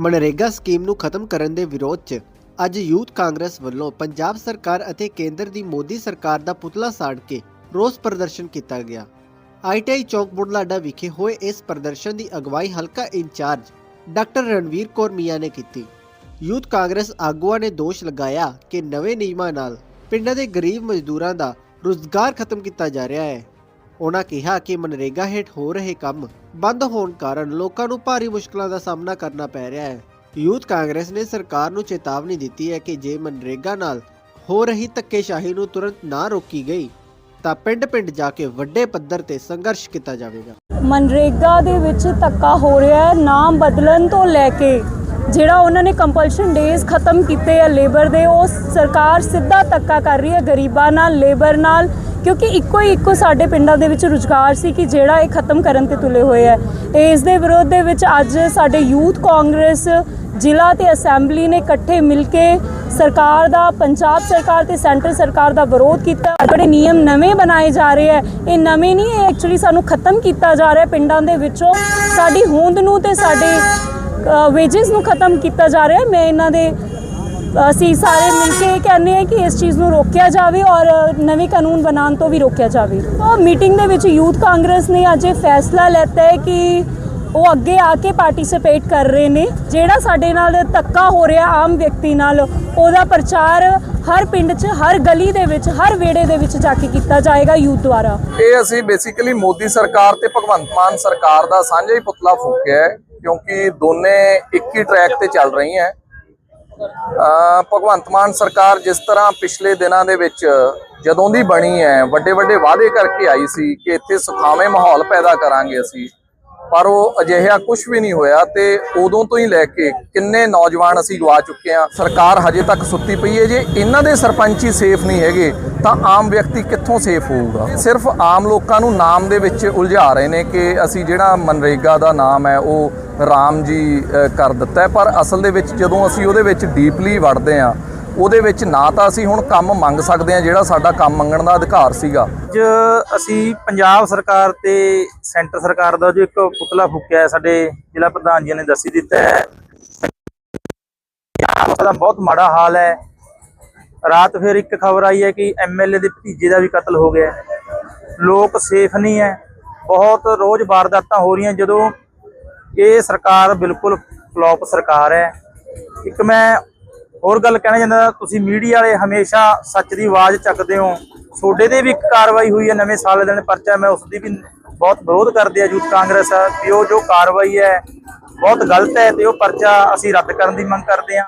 MNREGA scheme ਨੂੰ ਖਤਮ ਕਰਨ ਦੇ ਵਿਰੋਧ 'ਚ ਅੱਜ ਯੂਥ ਕਾਂਗਰਸ ਵੱਲੋਂ ਪੰਜਾਬ ਸਰਕਾਰ ਅਤੇ ਕੇਂਦਰ ਦੀ ਮੋਦੀ ਸਰਕਾਰ ਦਾ ਪੁਤਲਾ ਸਾੜ ਕੇ ਰੋਸ ਪ੍ਰਦਰਸ਼ਨ ਕੀਤਾ ਗਿਆ। ਆਈਟੀਆਈ ਚੌਕ ਬੁਢਲਾਡਾ ਵਿਖੇ ਹੋਏ ਇਸ ਪ੍ਰਦਰਸ਼ਨ ਦੀ ਅਗਵਾਈ ਹਲਕਾ ਇੰਚਾਰਜ ਡਾਕਟਰ ਰਣਵੀਰ ਕੌਰ ਮੀਆਂ ਨੇ ਕੀਤੀ। ਯੂਥ ਕਾਂਗਰਸ ਆਗੂਆਂ ਨੇ ਦੋਸ਼ ਲਗਾਇਆ ਕਿ ਨਵੇਂ ਨਿਯਮਾਂ ਨਾਲ ਪਿੰਡਾਂ ਦੇ ਗਰੀਬ ਮਜ਼ਦੂਰਾਂ ਦਾ ਰੁਜ਼ਗਾਰ ਖਤਮ ਕੀਤਾ ਜਾ ਰਿਹਾ ਹੈ। ਉਹਨਾਂ ਕਿਹਾ ਕਿ ਮਨਰੇਗਾ ਹੇਠ ਹੋ ਰਹੇ ਕੰਮ ਬੰਦ ਹੋਣ ਕਾਰਨ ਲੋਕਾਂ ਨੂੰ ਭਾਰੀ ਮੁਸ਼ਕਲਾਂ ਦਾ ਸਾਹਮਣਾ ਕਰਨਾ ਪੈ ਰਿਹਾ ਹੈ। ਯੂਥ ਕਾਂਗਰਸ ਨੇ ਸਰਕਾਰ ਨੂੰ ਚੇਤਾਵਨੀ ਦਿੱਤੀ ਹੈ ਕਿ ਜੇ ਮਨਰੇਗਾ ਨਾਲ ਹੋ ਰਹੀ ਧੱਕੇਸ਼ਾਹੀ ਨੂੰ ਤੁਰੰਤ ਨਾ ਰੋਕੀ ਗਈ, ਤਾਂ ਪਿੰਡ-ਪਿੰਡ ਜਾ ਕੇ ਵੱਡੇ ਪੱਧਰ ਤੇ ਸੰਘਰਸ਼ ਕੀਤਾ ਜਾਵੇਗਾ। ਮਨਰੇਗਾ ਦੇ ਵਿੱਚ ਧੱਕਾ ਹੋ ਰਿਹਾ ਹੈ, ਨਾਮ ਬਦਲਣ ਤੋਂ ਲੈ ਕੇ ਜਿਹੜਾ ਉਹਨਾਂ ਨੇ ਕੰਪਲਸ਼ਨ ਡੇਜ਼ ਖਤਮ ਕੀਤੇ ਆ ਲੇਬਰ ਦੇ, ਉਹ ਸਰਕਾਰ ਸਿੱਧਾ ਧੱਕਾ ਕਰ ਰਹੀ ਹੈ, ਗਰੀਬਾਂ ਨਾਲ ਲੇਬਰ ਨਾਲ ਕਿਉਂਕਿ ਇੱਕੋ ਹੀ ਇੱਕੋ ਸਾਡੇ ਪਿੰਡਾਂ ਦੇ ਵਿੱਚ ਰੁਜ਼ਗਾਰ ਸੀ ਕਿ ਜਿਹੜਾ ਇਹ ਖਤਮ ਕਰਨ ਤੇ ਤੁਲੇ ਹੋਏ ਹੈ। ਇਸ ਦੇ ਵਿਰੋਧ ਦੇ ਵਿੱਚ ਅੱਜ ਸਾਡੇ ਯੂਥ ਕਾਂਗਰਸ ਜ਼ਿਲ੍ਹਾ ਤੇ ਅਸੈਂਬਲੀ ਨੇ ਇਕੱਠੇ ਮਿਲ ਕੇ ਸਰਕਾਰ ਦਾ, ਪੰਜਾਬ ਸਰਕਾਰ ਤੇ ਸੈਂਟਰ ਸਰਕਾਰ ਦਾ ਵਿਰੋਧ ਕੀਤਾ। ਬੜੇ ਨਿਯਮ ਨਵੇਂ ਬਣਾਏ ਜਾ ਰਹੇ ਹੈ। ਇਹ ਨਵੇਂ ਨਹੀਂ, ਇਹ ਐਕਚੁਅਲੀ ਸਾਨੂੰ ਖਤਮ ਕੀਤਾ ਜਾ ਰਿਹਾ ਪਿੰਡਾਂ ਦੇ ਵਿੱਚੋਂ। ਸਾਡੀ ਹੋਂਦ ਨੂੰ ਤੇ ਸਾਡੇ ਵੇਜਸ ਨੂੰ ਖਤਮ ਕੀਤਾ ਜਾ ਰਿਹਾ ਮੈਂ ਇਹਨਾਂ ਦੇ ਅਸੀਂ ਸਾਰੇ ਮਿਲ ਕੇ ਇਹ ਕਹਿੰਦੇ ਹਾਂ ਕਿ ਇਸ ਚੀਜ਼ ਨੂੰ ਰੋਕਿਆ ਜਾਵੇ ਔਰ ਨਵੇਂ ਕਾਨੂੰਨ ਬਣਾਉਣ ਤੋਂ ਵੀ ਰੋਕਿਆ ਜਾਵੇ। ਤਾਂ ਮੀਟਿੰਗ ਦੇ ਵਿੱਚ ਯੂਥ ਕਾਂਗਰਸ ਨੇ ਅੱਜ ਇਹ ਫੈਸਲਾ ਲੈਤਾ ਹੈ ਕਿ ਉਹ ਅੱਗੇ ਆ ਕੇ ਪਾਰਟਿਸਿਪੇਟ ਕਰ ਰਹੇ ਨੇ। ਜਿਹੜਾ ਸਾਡੇ ਨਾਲ ਧੱਕਾ ਹੋ ਰਿਹਾ ਆਮ ਵਿਅਕਤੀ ਨਾਲ, ਉਹਦਾ ਪ੍ਰਚਾਰ ਹਰ ਪਿੰਡ 'ਚ, ਹਰ ਗਲੀ ਦੇ ਵਿੱਚ, ਹਰ ਵੇੜੇ ਦੇ ਵਿੱਚ ਜਾ ਕੇ ਕੀਤਾ ਜਾਏਗਾ ਯੂਥ ਦੁਆਰਾ। ਇਹ ਅਸੀਂ ਬੇਸਿਕਲੀ ਮੋਦੀ ਸਰਕਾਰ ਤੇ ਭਗਵੰਤ ਮਾਨ ਸਰਕਾਰ ਦਾ ਸਾਂਝਾ ਹੀ ਪੁਤਲਾ ਫੂਕਿਆ ਹੈ, ਕਿਉਂਕਿ ਦੋਨੇ ਇੱਕ ਹੀ ਟਰੈਕ ਤੇ ਚੱਲ ਰਹੀ ਹੈ। ਭਗਵੰਤ ਮਾਨ ਸਰਕਾਰ ਜਿਸ ਤਰ੍ਹਾਂ ਪਿਛਲੇ ਦਿਨਾਂ ਦੇ ਵਿੱਚ ਜਦੋਂ ਦੀ ਬਣੀ ਹੈ, ਵੱਡੇ ਵੱਡੇ ਵਾਅਦੇ ਕਰਕੇ ਆਈ ਸੀ ਕਿ ਇੱਥੇ ਸੁਖਾਵੇਂ ਮਾਹੌਲ ਪੈਦਾ ਕਰਾਂਗੇ ਅਸੀਂ, ਪਰ ਉਹ ਅਜਿਹਾ ਕੁਝ ਵੀ ਨਹੀਂ ਹੋਇਆ ਤੇ ਉਦੋਂ ਤੋਂ ਹੀ ਲੈ ਕੇ ਕਿੰਨੇ ਨੌਜਵਾਨ ਅਸੀਂ ਗਵਾ ਚੁੱਕੇ ਆ ਸਰਕਾਰ ਹਜੇ ਤੱਕ ਸੁੱਤੀ ਪਈ ਹੈ, ਜੇ ਇਹਨਾਂ ਦੇ ਸਰਪੰਚ ਹੀ ਸੇਫ ਨਹੀਂ ਹੈਗੇ, ਤਾਂ ਆਮ ਵਿਅਕਤੀ ਕਿੱਥੋਂ ਸੇਫ ਹੋਊਗਾ? ਸਿਰਫ ਆਮ ਲੋਕਾਂ ਨੂੰ ਨਾਮ ਦੇ ਵਿੱਚ ਉਲਝਾ ਰਹੇ ਨੇ ਕਿ ਅਸੀਂ ਜਿਹੜਾ ਮਨਰੇਗਾ ਦਾ ਨਾਮ ਹੈ, ਉਹ ਰਾਮ ਜੀ ਕਰ ਦਿੱਤਾ ਪਰ ਅਸਲ ਦੇ ਵਿੱਚ ਜਦੋਂ ਅਸੀਂ ਉਹਦੇ ਵਿੱਚ ਡੀਪਲੀ ਵੜਦੇ ਆ ਉਹਦੇ ਵਿੱਚ ਨਾ ਤਾਂ ਅਸੀਂ ਹੁਣ ਕੰਮ ਮੰਗ ਸਕਦੇ ਆ ਜਿਹੜਾ ਸਾਡਾ ਕੰਮ ਮੰਗਣ ਦਾ ਅਧਿਕਾਰ ਸੀਗਾ। ਅੱਜ ਅਸੀਂ ਪੰਜਾਬ ਸਰਕਾਰ ਤੇ ਸੈਂਟਰ ਸਰਕਾਰ ਦਾ ਜੋ ਇੱਕ ਪੁਤਲਾ ਫੂਕਿਆ ਸਾਡੇ ਜ਼ਿਲ੍ਹਾ ਪ੍ਰਧਾਨ ਜੀ ਨੇ ਦੱਸੀ ਦਿੱਤਾ ਹੈ। ਦਾ ਬਹੁਤ ਮਾੜਾ ਹਾਲ ਹੈ। ਰਾਤ ਫਿਰ ਇੱਕ ਖਬਰ ਆਈ ਹੈ ਕਿ ਐਮਐਲਏ ਦੇ ਭਤੀਜੇ ਦਾ ਵੀ ਕਤਲ ਹੋ ਗਿਆ ਲੋਕ ਸੇਫ ਨਹੀਂ ਹੈ। ਬਹੁਤ ਰੋਜ਼ ਵਾਰਦਾਤਾਂ ਹੋ ਰਹੀਆਂ। ਜਦੋਂ ਇਹ ਸਰਕਾਰ ਬਿਲਕੁਲ ਫਲॉप ਸਰਕਾਰ ਹੈ। ਇੱਕ ਮੈਂ ਹੋਰ ਗੱਲ ਕਹਿਣਾ ਚਾਹੁੰਦਾ, ਤੁਸੀਂ ਮੀਡੀਆ ਵਾਲੇ ਹਮੇਸ਼ਾ ਸੱਚ ਦੀ ਆਵਾਜ਼ ਚੱਕਦੇ ਹੋ। ਤੁਹਾਡੇ ਤੇ ਵੀ ਇੱਕ ਕਾਰਵਾਈ ਹੋਈ ਹੈ, ਨਵੇਂ ਸਾਲ ਦੇ ਦਿਨ ਪਰਚਾ, ਮੈਂ ਉਸ ਦੀ ਵੀ ਬਹੁਤ ਵਿਰੋਧ ਕਰਦੇ ਆ ਯੂਥ ਕਾਂਗਰਸ, ਵੀ ਉਹ ਜੋ ਕਾਰਵਾਈ ਹੈ, ਬਹੁਤ ਗਲਤ ਹੈ ਤੇ ਉਹ ਪਰਚਾ ਅਸੀਂ ਰੱਦ ਕਰਨ ਦੀ ਮੰਗ ਕਰਦੇ ਹਾਂ।